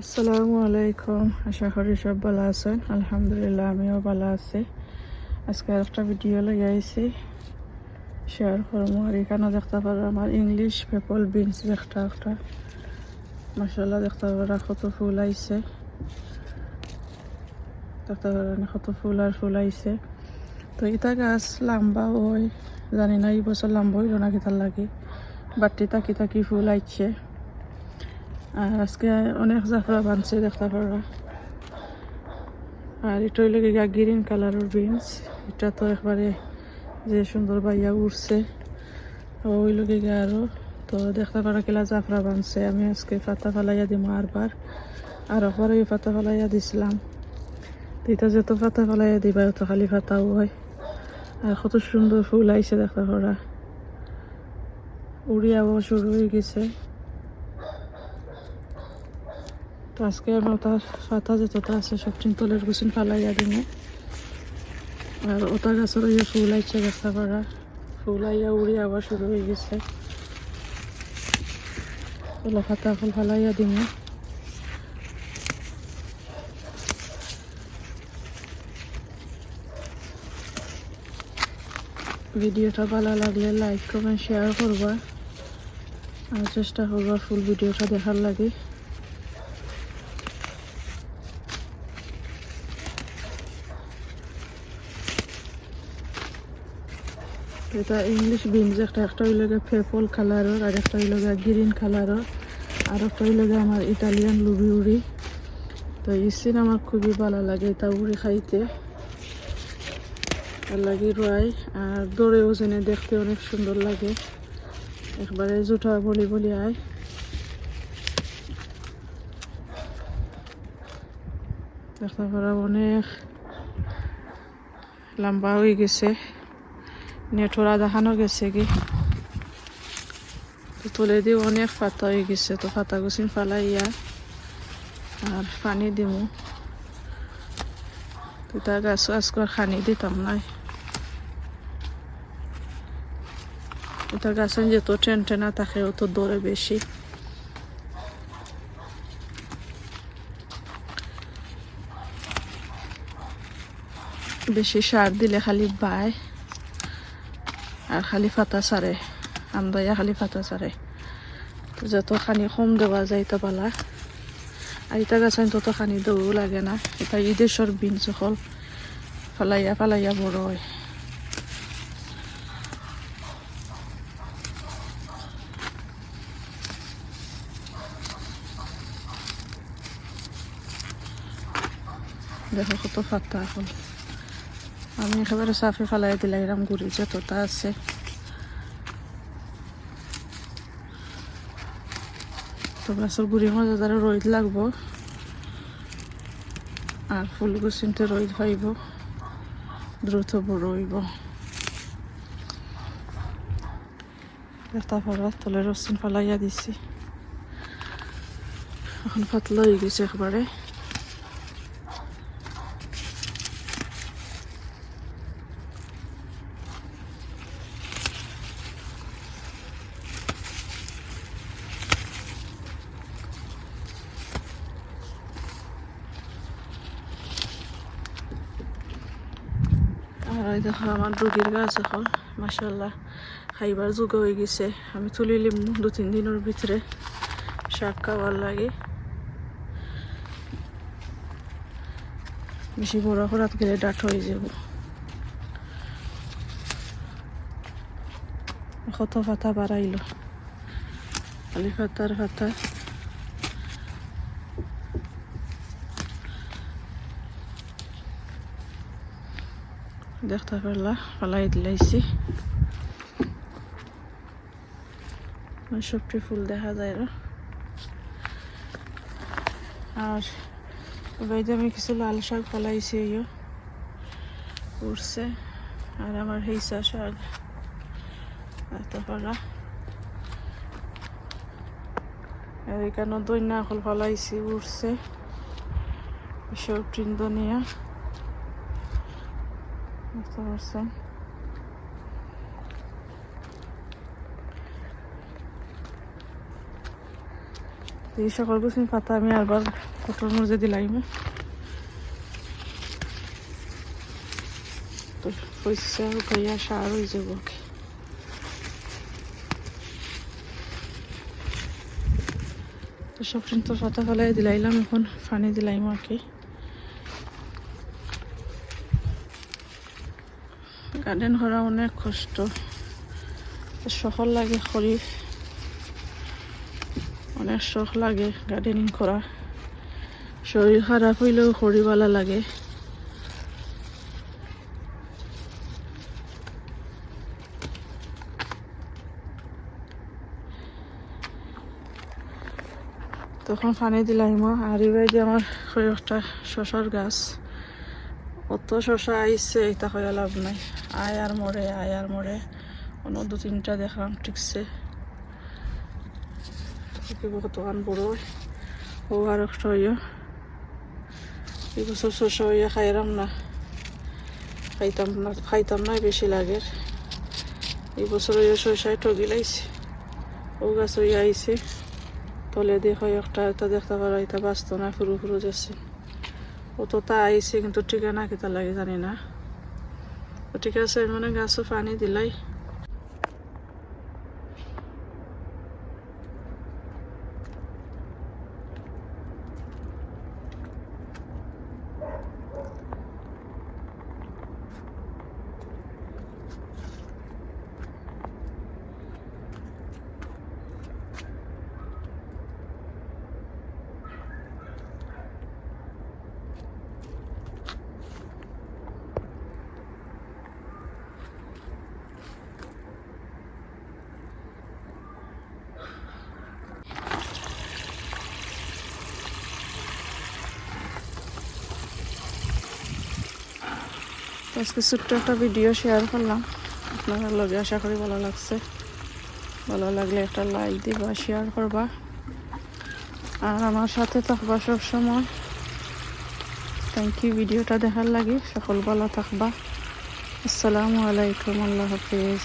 আসসালামু আলাইকুম। আশা করি সব ভালো আছেন। আলহামদুলিল্লাহ, আমিও ভালো আছি। আজকে একটা ভিডিও লই আইছি শেয়ার করব আর এখানে দেখতে পারো আমার ইংলিশ পেপল বিনস একটা একটা। মাসাল্লাহ দেখতে পারো কত ফুল আইছে। দেখতে পারো কত ফুল আর ফুল আইছে। তো এটা গাছ লম্বা ওই, জানি না, এই বছর লম্বা হইল না কিতার লাগে। বাটি তাকি তাকি ফুল আইছে? আর আজকে অনেক জাফরা বানছে দেখতে পারো। আর এটা হইলে গিয়া গ্রিন কালারের বিনস এটা তো একবারে যে সুন্দর বাইয়া উঠছে ওই লোকে গিয়া আরও, তো দেখতে পারো কিলা জাফরা বানছে। আমি আজকে ফাতা ফালাইয়া দিম আরবার। আর একবার ওই ফাতা ফালাইয়া দিছিলাম। এটা যত ফাতা ফালাইয়া দিবা, অত খালি ফাতাও হয়। আর কত সুন্দর ফুল আইছে, দেখতে পারা। উড়িয়াও শুরু হয়ে গেছে। তো আজকে আমি ওটার পাতা যেতটা আছে, সব তলের গুছিন ফালাইয়া দিনে আর ওটা গাছের ওই ফুল আইছে দেখতে পারা ফুল আইয়া উড়ি আবার শুরু হয়ে গেছে। ওলা পাতা ফুল ফালাইয়া দিনে ভিডিওটা ভালো লাগলে লাইক, কমেন্ট শেয়ার করবা। আর চেষ্টা করবা ফুল ভিডিওটা দেখার লাগে। এটা ইংলিশ বিনস একটা একটা হইল পেপল কালারের আর একটা হইল গ্রিন কালারের আর একটা হইল আমার ইটালিয়ান লুবি উড়ি তো ইসিন আমার খুবই ভালো লাগে এটা উড়ি খাইতে। আর লাগে রয়, আর দৌড়েও যেনে দেখতে অনেক সুন্দর লাগে। একবারে জুটা বলি বলি আয়। দেখতে পারা অনেক লম্বা হয়ে গেছে। নেটরা দেখানো গেছে কি? তুলে দিয়ে অনেক পাতা হয়ে গেছে। তো পাতা গুছিন ফালাইয়া আর পানি দিমু। তো তার গাছ করে খানি দিতাম নাই। এটা গাছের যেত টেন টেনা থাকে অত দৌড়ে বেশি। বেশি সার দিলে খালি বায়। আর খালি ফাতা সারে আমদাইয়া খালি ফাতা সারে। তো যত কম দেওয়া যায় তো পালা আর ইটা গাছ তত খানি লাগে না। এটা ঈদেশ্বর বিন সকল ফালাইয়া ফালাইয়া বড় হয়। দেখো কত ফাতা এখন। আমি একেবারে সাফে ফালাই দিলাই, এরম ঘুরি যতটা আছে। তো গাছের গুড়ির মাঝে তারা রোদ লাগবো। আর ফুল গুছিনতে রোদ হইব। দ্রুত বড় হইব। তলে রসিন ফালাইয়া দিছি। এখন পাতলা হয়ে গেছে একবারে। আর এই দেখো আমার রুগীর গাছ এখন মাসাল্লাহ খাইবার যোগ হয়ে গেছে। আমি তুলি লিম দু তিন দিনের ভিতরে, শাক খাওয়ার লাগে। বেশি বড় করাত গেলে ডাট হয়ে যাব। কত পাতা বাড়াইলো। খালি পাতার পাতা। দেখতে পারলা ফালাই দিলাইছি সবটি ফুল দেখা যায় না আর বাইরে আমি কিছু লাল শাক ফালাইছি ইয়ে উঠছে আর আমার হেসা শাক দেখতে পারা আর এখানে দৈন্যা ফল ফালাইছি উঠছে সব ট্রিন্দনিয়া বুঝতে পারছেন এই সকল কিছু পাতা আমি আবার ফটোর মধ্যে দিলাইম তো পয়সা উঠাইয়া সার হয়ে যাব তো সব তো পাতা ফেলাই দিলাইলাম, এখন পানি দিলাইম আর কি। গার্ডেন করা অনেক কষ্ট। শখর লাগে খরিফ অনেক শখ লাগে গার্ডেনিং করা। শরীর খারাপ হইলেও খড়িওয়ালা লাগে। তখন পানি দিলাম আর এবার যে আমার একটা শশার গাছ। অত শশা আইছে, এটা হয়ে লাভ নাই। আয় আর মরে, আয় আর মরে। অন্য দু তিনটা দেখলাম ঠিকছে কতক্ষণ বড় ও আর একটা হইয়া বছর শস্য হইয়া খাইলাম না। খাইতাম না খাইতাম না, বেশি লাগে এই বছর হইয়া শস্যায় ঠগি লাইছে। ও গাছ হইয়া আইছে। তলে দিয়ে একটা এটা দেখতে পারো, এটা বাঁচত না, ফুরু ফুরু যাচ্ছে। ও তো তা আইছে, কিন্তু ঠিকানা কেতা লাগে জানি না। ঠিক আছে মানে গাছও পানি দিলাই। আজকে ছোট্ট একটা ভিডিও শেয়ার করলাম। আপনারা লগে আশা করি ভালো লাগছে। ভালো লাগলে একটা লাইক দিবা শেয়ার করবা। আর আমার সাথে থাকবা সব সময় থ্যাংক ইউ ভিডিওটা দেখার লাগে। সকল ভালো থাকবা। আসসালামু আলাইকুম, আল্লাহ হাফিজ।